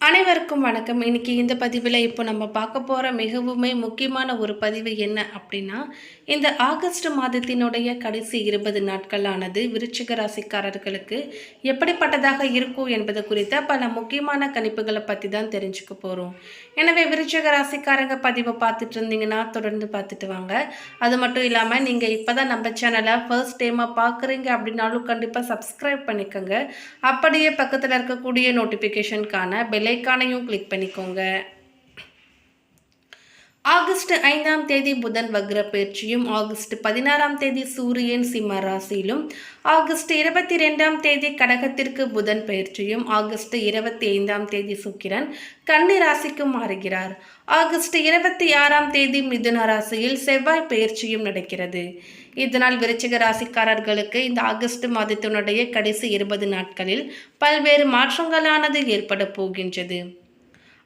அனைவருக்கும் வணக்கம். இன்னைக்கு இந்த பதிவில் இப்போ நம்ம பார்க்க போகிற மிகவுமே முக்கியமான ஒரு பதிவு என்ன அப்படின்னா இந்த ஆகஸ்ட் மாதத்தினுடைய கடைசி இருபது நாட்களானது விருச்சிக ராசிக்காரர்களுக்கு எப்படிப்பட்டதாக இருக்கும் என்பது குறித்த பல முக்கியமான கணிப்புகளை பற்றி தான் தெரிஞ்சுக்க போகிறோம் எனவே விருச்சிக ராசிக்காரங்க பதிவை பார்த்துட்டு இருந்தீங்கன்னா தொடர்ந்து பார்த்துட்டு வாங்க. அது மட்டும் இல்லாமல் நீங்கள் இப்போ தான் நம்ம சேனலை ஃபர்ஸ்ட் டைமாக பார்க்குறீங்க அப்படின்னாலும் கண்டிப்பாக சப்ஸ்கிரைப் பண்ணிக்கோங்க. அப்படியே பக்கத்தில் இருக்கக்கூடிய நோட்டிஃபிகேஷனுக்கான பெல்லைக்கானையும் கிளிக் பண்ணிக்கோங்க. ஆகஸ்ட் ஐந்தாம் தேதி புதன் வக்ர பயிற்சியும் ஆகஸ்ட் பதினாறாம் தேதி சூரியன் சிம்ம ராசியிலும் ஆகஸ்ட் இருபத்தி ரெண்டாம் தேதி கடகத்திற்கு புதன் பயிற்சியும் ஆகஸ்ட் இருபத்தி ஐந்தாம் தேதி சுக்கிரன் கன்னி ராசிக்கு மாறுகிறார். ஆகஸ்ட் இருபத்தி ஆறாம் தேதி மிதுன ராசியில் செவ்வாய் பயிற்சியும் நடக்கிறது. இதனால் விருச்சிக ராசிக்காரர்களுக்கு இந்த ஆகஸ்ட் மாதத்தினுடைய கடைசி இருபது நாட்களில் பல்வேறு மாற்றங்களானது ஏற்பட போகின்றது.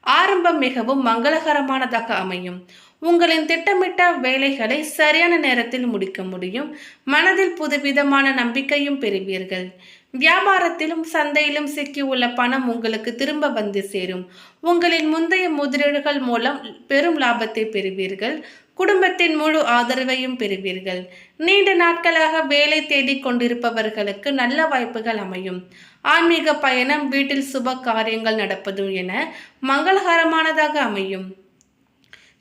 ஆரம்பம் மிகவும் மங்களகரமானதாக அமையும். உங்களின் திட்டமிட்ட வேலைகளை சரியான நேரத்தில் முடிக்க முடியும். மனதில் புதுவிதமான நம்பிக்கையும் பெறுவீர்கள். வியாபாரத்திலும் சந்தையிலும் சிக்கியுள்ள பணம் உங்களுக்கு திரும்ப வந்து சேரும். உங்களின் முந்தைய முதலீடுகள் மூலம் பெரும் லாபத்தை பெறுவீர்கள். குடும்பத்தின் முழு ஆதரவையும் பெறுவீர்கள். நீண்ட நாட்களாக வேலை தேடிக் கொண்டிருப்பவர்களுக்கு நல்ல வாய்ப்புகள் அமையும். ஆன்மீக பயணம் வீட்டில் சுப காரியங்கள் நடப்பதும் என மங்களகரமானதாக அமையும்.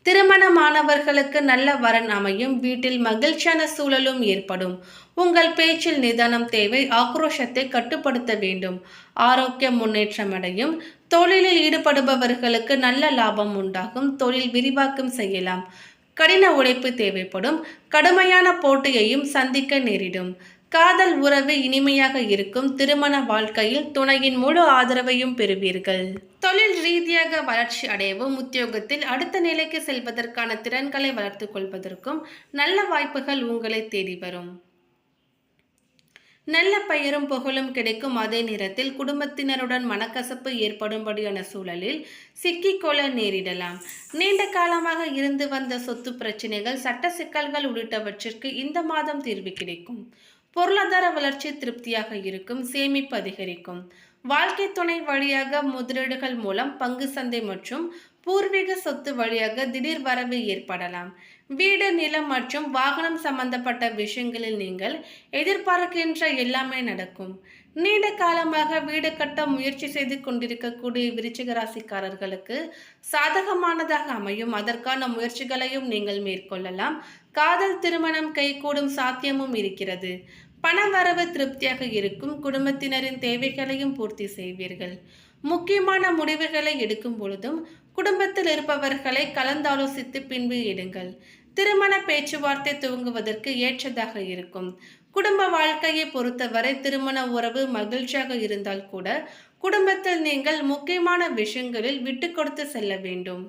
திருமணமானவர்களுக்கு நல்ல வரன் அமையும். வீட்டில் மகிழ்ச்சியான சூழலும் ஏற்படும். உங்கள் பேச்சில் நிதானம் தேவை ஆக்ரோஷத்தை கட்டுப்படுத்த வேண்டும். ஆரோக்கிய முன்னேற்றம் அடையும். தொழிலில் ஈடுபடுபவர்களுக்கு நல்ல லாபம் உண்டாகும். தொழில் விரிவாக்கம் செய்யலாம். கடின உழைப்பு தேவைப்படும். கடுமையான போட்டியையும் சந்திக்க நேரிடும். காதல் உறவு இனிமையாக இருக்கும். திருமண வாழ்க்கையில் துணையின் முழு ஆதரவையும் பெறுவீர்கள். தொழில் ரீதியாக வளர்ச்சி அடையவும் உத்தியோகத்தில் அடுத்த நிலைக்கு செல்வதற்கான திறன்களை வளர்த்து கொள்வதற்கும் நல்ல வாய்ப்புகள் உங்களை தேடி வரும். நல்ல பெயரும் புகழும் கிடைக்கும் அதே நேரத்தில் குடும்பத்தினருடன் மனக்கசப்பு ஏற்படும்படியான சூழலில் சிக்கிக்கொள்ள நேரிடலாம். நீண்ட காலமாக இருந்து வந்த சொத்து பிரச்சனைகள் சட்ட சிக்கல்கள் உள்ளிட்டவற்றிற்கு இந்த மாதம் தீர்வு கிடைக்கும். பொருளாதார வளர்ச்சி திருப்தியாக இருக்கும் சேமிப்பு அதிகரிக்கும். வாழ்க்கை துணை வழியாக முதலீடுகள் மூலம் பங்கு சந்தை மற்றும் பூர்வீக சொத்து வழியாக திடீர் வரவு ஏற்படலாம். வீடு நிலம் மற்றும் வாகனம் சம்பந்தப்பட்ட விஷயங்களில் நீங்கள் எதிர்பார்க்கின்ற எல்லாமே நடக்கும். நீண்ட காலமாக வீடு கட்ட முயற்சி செய்து கொண்டிருக்கக்கூடிய விருச்சிக ராசிக்காரர்களுக்கு சாதகமானதாக அமையும். அதற்கான முயற்சிகளையும் நீங்கள் மேற்கொள்ளலாம். காதல் திருமணம் கைகூடும் சாத்தியமும் இருக்கிறது. பணவரவு திருப்தியாக இருக்கும். குடும்பத்தினரின் தேவைகளையும் பூர்த்தி செய்வீர்கள். முக்கியமான முடிவுகளை எடுக்கும் பொழுதும் குடும்பத்தில் இருப்பவர்களை கலந்தாலோசித்து பின்பு எடுங்கள் திருமண பேச்சுவார்த்தை துவங்குவதற்கு ஏற்றதாக இருக்கும். குடும்ப வாழ்க்கையை பொறுத்தவரை திருமண உறவு மகிழ்ச்சியாக இருந்தால் கூட குடும்பத்தில் நீங்கள் முக்கியமான விஷயங்களில் விட்டு கொடுத்து செல்ல வேண்டும்.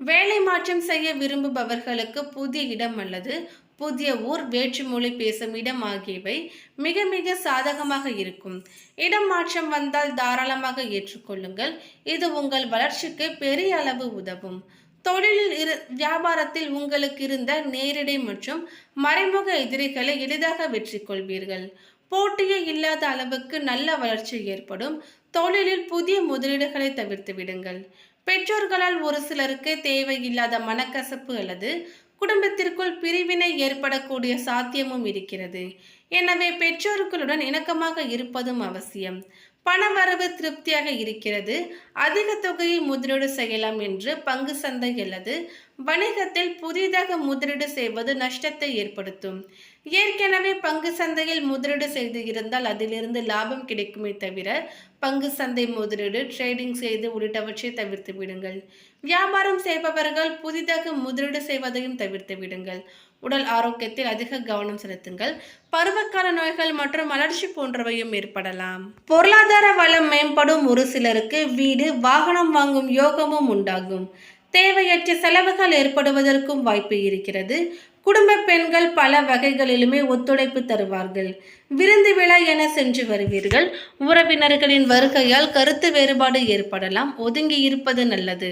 வேலை மாற்றம் செய்ய விரும்புபவர்களுக்கு புதிய இடம் அல்லது புதிய ஊர் வேற்றுமொழி பேசும் இடம் ஆகியவை மிக மிக சாதகமாக இருக்கும். இடம் மாற்றம் வந்தால் தாராளமாக ஏற்றுக்கொள்ளுங்கள். இது உங்கள் வளர்ச்சிக்கு பெரிய அளவு உதவும். தொழிலில் இரு வியாபாரத்தில் உங்களுக்கு இருந்த நேரடி மற்றும் மறைமுக எதிரிகளை எளிதாக வெற்றி கொள்வீர்கள் போட்டியே இல்லாத அளவுக்கு நல்ல வளர்ச்சி ஏற்படும். தொழிலில் புதிய முதலீடுகளை தவிர்த்து விடுங்கள். பெற்றோர்களால் ஒரு சிலருக்கு தேவையில்லாத மனக்கசப்பு அல்லது குடும்பத்திற்குள் பிரிவினை ஏற்படக்கூடிய சாத்தியமும் இருக்கிறது. எனவே பெற்றோர்களுடன் இணக்கமாக இருப்பதும் அவசியம். பணவரவு திருப்தியாக இருக்கிறது. அதிக தொகையை முதலீடு செய்யலாம் என்று பங்கு சந்தை அல்லது வணிகத்தில் புதிதாக முதலீடு செய்வது நஷ்டத்தை ஏற்படுத்தும். ஏற்கனவே பங்கு சந்தையில் முதலீடு செய்து இருந்தால் அதிலிருந்து லாபம் கிடைக்குமே தவிர பங்கு சந்தை முதலீடு ட்ரேடிங் செய்து உள்ளிட்டவற்றை தவிர்த்து விடுங்கள். வியாபாரம் செய்பவர்கள் புதிதாக முதலீடு செய்வதையும் தவிர்த்து விடுங்கள். உடல் ஆரோக்கியத்தில் அதிக கவனம் செலுத்துங்கள். பருவக்கால நோய்கள் மற்றும் வளர்ச்சி போன்றவையும் ஏற்படலாம். பொருளாதார வளம் மேம்படும் ஒரு சிலருக்கு வீடு வாகனம் வாங்கும் யோகமும் உண்டாகும். தேவையற்ற செலவுகள் ஏற்படுவதற்கும் வாய்ப்பு இருக்கிறது. குடும்ப பெண்கள் பல வகைகளிலுமே ஒத்துழைப்பு தருவார்கள். விருந்து விழா என சென்று வருவீர்கள். உறவினர்களின் வருகையால் கருத்து வேறுபாடு ஏற்படலாம். ஒதுங்கி இருப்பது நல்லது.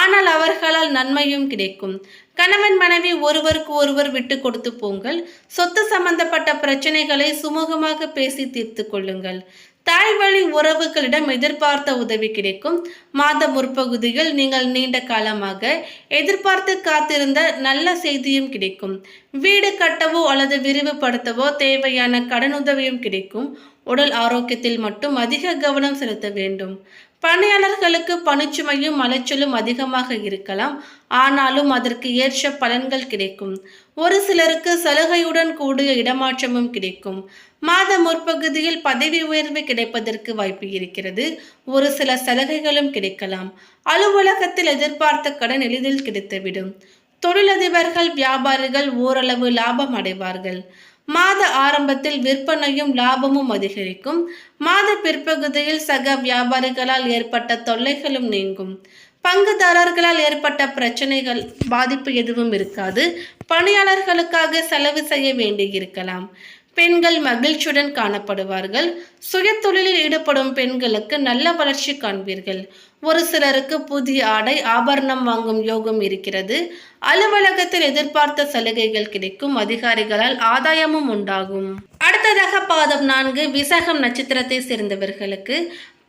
ஆனால் அவர்களால் நன்மையும் கிடைக்கும். கணவன் மனைவி ஒருவருக்கு ஒருவர் விட்டு கொடுத்து போங்கள். சொத்து சம்பந்தப்பட்ட பிரச்சனைகளை சுமூகமாக பேசி தீர்த்து கொள்ளுங்கள். தாய் வழி உறவுகளிடம் எதிர்பார்த்த உதவி கிடைக்கும். மாத முற்பகுதியில் நீங்கள் நீண்ட காலமாக எதிர்பார்த்து காத்திருந்த நல்ல செய்தியும் கிடைக்கும். வீடு கட்டவோ அல்லது விரிவுபடுத்தவோ தேவையான கடனுதவியும் கிடைக்கும். உடல் ஆரோக்கியத்தில் மட்டும் அதிக கவனம் செலுத்த வேண்டும். பணியாளர்களுக்கு பணிச்சுமையும் அலைச்சலும் அதிகமாக இருக்கலாம். ஆனாலும் அதற்கு ஏற்ற பலன்கள் கிடைக்கும். ஒரு சிலருக்கு சலுகையுடன் கூடிய இடமாற்றமும் கிடைக்கும். மாத முற்பகுதியில் பதவி உயர்வு கிடைப்பதற்கு வாய்ப்பு இருக்கிறது. ஒரு சில சலுகைகளும் கிடைக்கலாம். அலுவலகத்தில் எதிர்பார்த்த கடன் எளிதில் கிடைத்துவிடும். தொழிலதிபர்கள் வியாபாரிகள் ஓரளவு லாபம் அடைவார்கள். மாத ஆரம்பத்தில் விற்பனையும் லாபமும் அதிகரிக்கும். மாத பிற்பகுதியில் சக வியாபாரிகளால் ஏற்பட்ட தொல்லைகளும் நீங்கும். பங்குதாரர்களால் ஏற்பட்ட பிரச்சனைகள் பாதிப்பு எதுவும் இருக்காது. பணியாளர்களுக்காக செலவு செய்ய வேண்டியிருக்கலாம். பெண்கள் மகிழ்ச்சியுடன் காணப்படுவார்கள். சுய தொழிலில் ஈடுபடும் பெண்களுக்கு நல்ல வளர்ச்சி காண்பீர்கள். ஒரு சிலருக்கு புதிய ஆடை ஆபரணம் வாங்கும் யோகம் இருக்கிறது. அலுவலகத்தில் எதிர்பார்த்த சலுகைகள் கிடைக்கும். அதிகாரிகளால் ஆதாயமும் உண்டாகும். அடுத்ததாக பாதம் நான்கு விசாகம் நட்சத்திரத்தை சேர்ந்தவர்களுக்கு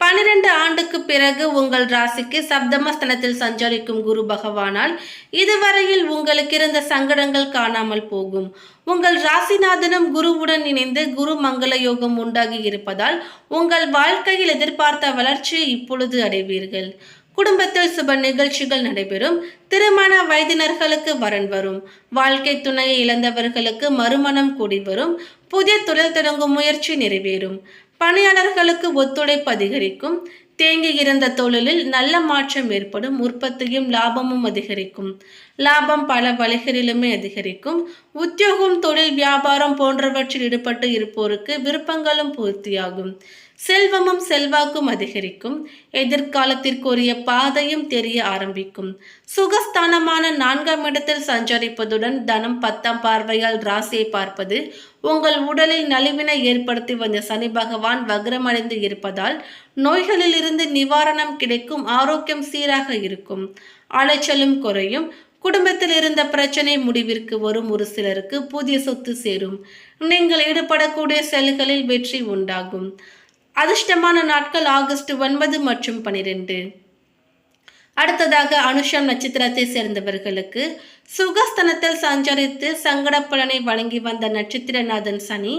பனிரெண்டு ஆண்டுக்கு பிறகு உங்கள் ராசிக்கு சப்தமஸ்தனத்தில் சஞ்சரிக்கும் குரு பகவானால் இதுவரையில் உங்களுக்கு இருந்த சங்கடங்கள் காணாமல் போகும். உங்கள் ராசிநாதனும் குருவுடன் இணைந்து குரு மங்கள யோகம் உண்டாகி இருப்பதால் உங்கள் வாழ்க்கையில் எதிர்பார்த்த வளர்ச்சியை இப்பொழுது அடைவீர்கள். குடும்பத்தில் சுப நிகழ்ச்சிகள் நடைபெறும். திருமண வயதினர்களுக்கு வரன் வரும். வாழ்க்கை துணையை இழந்தவர்களுக்கு மறுமணம் கூடி வரும். புதிய தொழில் தொடங்கும் முயற்சி நிறைவேறும். பணியாளர்களுக்கு ஒத்துழைப்பு அதிகரிக்கும். தேங்கி இருந்த தொழிலில் நல்ல மாற்றம் ஏற்படும். உற்பத்தியும் லாபமும் அதிகரிக்கும். லாபம் பல வழிகளிலுமே அதிகரிக்கும். உத்தியோகம் தொழில் வியாபாரம் போன்றவற்றில் ஈடுபட்டு இருப்போருக்கு விருப்பங்களும் பூர்த்தியாகும். செல்வமும் செல்வாக்கும் அதிகரிக்கும். எதிர்காலத்திற்குரிய பாதையும் தெரிய ஆரம்பிக்கும். சுகஸ்தானமான நான்காம் இடத்தில் சஞ்சரிப்பதுடன் தனம் பத்தாம் பார்வையால் ராசியை பார்ப்பது உங்கள் உடலில் நலிவினை ஏற்படுத்தி வந்த சனி பகவான் வக்ரமடைந்து இருப்பதால் நோய்களிலிருந்து நிவாரணம் கிடைக்கும் ஆரோக்கியம் சீராக இருக்கும். அலைச்சலும் குறையும். குடும்பத்தில் இருந்த பிரச்சனை முடிவிற்கு வரும் ஒரு சிலருக்கு புதிய சொத்து சேரும். நீங்கள் ஈடுபடக்கூடிய செயல்களில் வெற்றி உண்டாகும். அதிர்ஷ்டமான நாட்கள் ஆகஸ்ட் ஒன்பது மற்றும் பனிரெண்டு. அடுத்ததாக அனுஷம் நட்சத்திரத்தை சேர்ந்தவர்களுக்கு சுகஸ்தனத்தில் சஞ்சரித்து சங்கட பலனை வழங்கி வந்த நட்சத்திரநாதன் சனி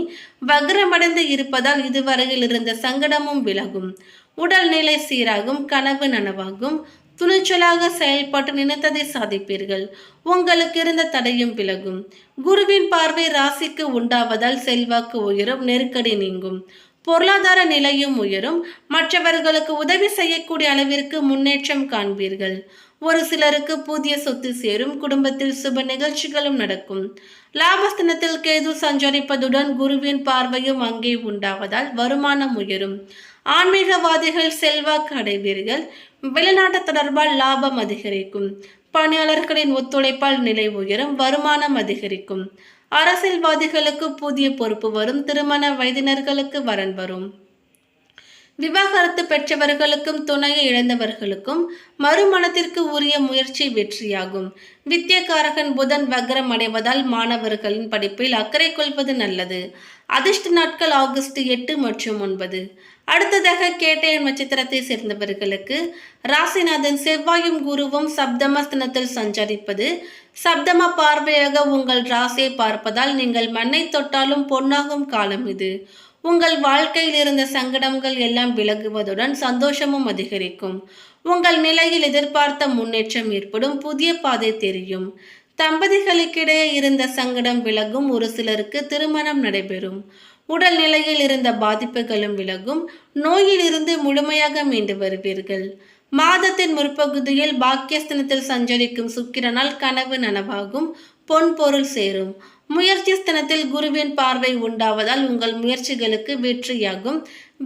வக்ரமடைந்து இருப்பதால் இதுவரையில் இருந்த சங்கடமும் விலகும். உடல்நிலை சீராகும் கனவு நனவாகும். துணிச்சலாக செயல்பட்டு நினைத்ததை சாதிப்பீர்கள். உங்களுக்கு இருந்த தடையும் விலகும். குருவின் பார்வை ராசிக்கு உண்டாவதால் செல்வாக்கு உயரும் நெருக்கடி நீங்கும். பொருளாதார நிலையும் உயரும். மற்றவர்களுக்கு உதவி செய்யக்கூடிய அளவிற்கு முன்னேற்றம் காண்பீர்கள். ஒரு சிலருக்கு புதிய சொத்து சேரும் குடும்பத்தில் சுப நிகழ்ச்சிகளும் நடக்கும். லாபஸ்தனத்தில் கேது சஞ்சரிப்பதுடன் குருவின் பார்வையும் அங்கே உண்டாவதால் வருமானம் உயரும். ஆன்மீகவாதிகள் செல்வாக்கு அடைவீர்கள். வெளிநாட்டு தொடர்பால் லாபம் அதிகரிக்கும். பணியாளர்களின் ஒத்துழைப்பால் நிலை உயரும் வருமானம் அதிகரிக்கும். அரசியல்வாதிகளுக்கு புதிய பொறுப்பு வரும் திருமண வயதினர்களுக்கு வரன் வரும். விவாகரத்து பெற்றவர்களுக்கும் துணையை இழந்தவர்களுக்கும் மறுமணத்திற்கு உரிய முயற்சி வெற்றியாகும். வித்தியக்காரகன் புதன் வக்ரம் அடைவதால் மாணவர்களின் படிப்பில் அக்கறை கொள்வது நல்லது. அதிர்ஷ்ட நாட்கள் ஆகஸ்ட் எட்டு மற்றும் ஒன்பது. அடுத்ததாக கேட்டயன் நட்சத்திரத்தை சேர்ந்தவர்களுக்கு ராசிநாதன் செவ்வாயும் குருவும் சப்தமஸ்தனத்தில் சஞ்சரிப்பது. சப்தம பார்வையாக உங்கள் ராசியை பார்ப்பதால் நீங்கள் மண்ணை தொட்டாலும் பொன்னாகும் காலம் இது. உங்கள் வாழ்க்கையில் இருந்த சங்கடங்கள் எல்லாம் விலகுவதுடன் சந்தோஷமும் அதிகரிக்கும். உங்கள் நிலையில் எதிர்பார்த்த முன்னேற்றம் ஏற்படும் புதிய பாதை தெரியும். தம்பதிகளுக்கிடையே இருந்த சங்கடம் விலகும் ஒரு சிலருக்கு திருமணம் நடைபெறும். உடல் நிலையில் இருந்த பாதிப்புகளும் விலகும். நோயிலிருந்து முழுமையாக மீண்டு வருவீர்கள். மாதத்தின் முற்பகுதியில் பாக்கியஸ்தனத்தில் சஞ்சரிக்கும் சுக்கிரனால் கனவு நனவாகும். பொன் பொருள் சேரும். முயற்சி ஸ்தனத்தில் குருவின் பார்வை உண்டாவதால் உங்கள் முயற்சிகளுக்கு வெற்றியாகும்.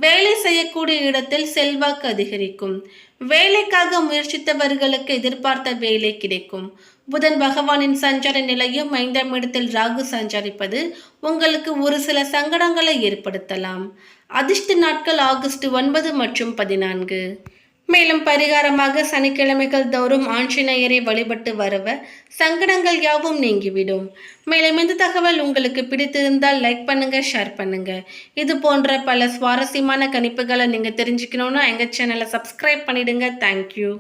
வேலை செய்யக்கூடிய இடத்தில் செல்வாக்கு அதிகரிக்கும். வேலைக்காக முயற்சித்தவர்களுக்கு எதிர்பார்த்த வேலை கிடைக்கும். புதன் பகவானின் சஞ்சார நிலையும் ஐந்தாம் இடத்தில் ராகு சஞ்சரிப்பது உங்களுக்கு ஒரு சில சங்கடங்களை ஏற்படுத்தலாம். அதிர்ஷ்ட நாட்கள் ஆகஸ்ட் ஒன்பது மற்றும் பதினான்கு. மேலும் பரிகாரமாக சனிக்கிழமைகள் தோறும் ஆஞ்சநேயரை வழிபட்டு வருவ சங்கடங்கள் யாவும் நீங்கிவிடும். மேலும் இந்த தகவல் உங்களுக்கு பிடித்திருந்தால் லைக் பண்ணுங்க ஷேர் பண்ணுங்க. இது போன்ற பல சுவாரஸ்யமான கணிப்புகளை நீங்க தெரிஞ்சுக்கணும்னா எங்க சேனலை சப்ஸ்கிரைப் பண்ணிடுங்க. தேங்க்யூ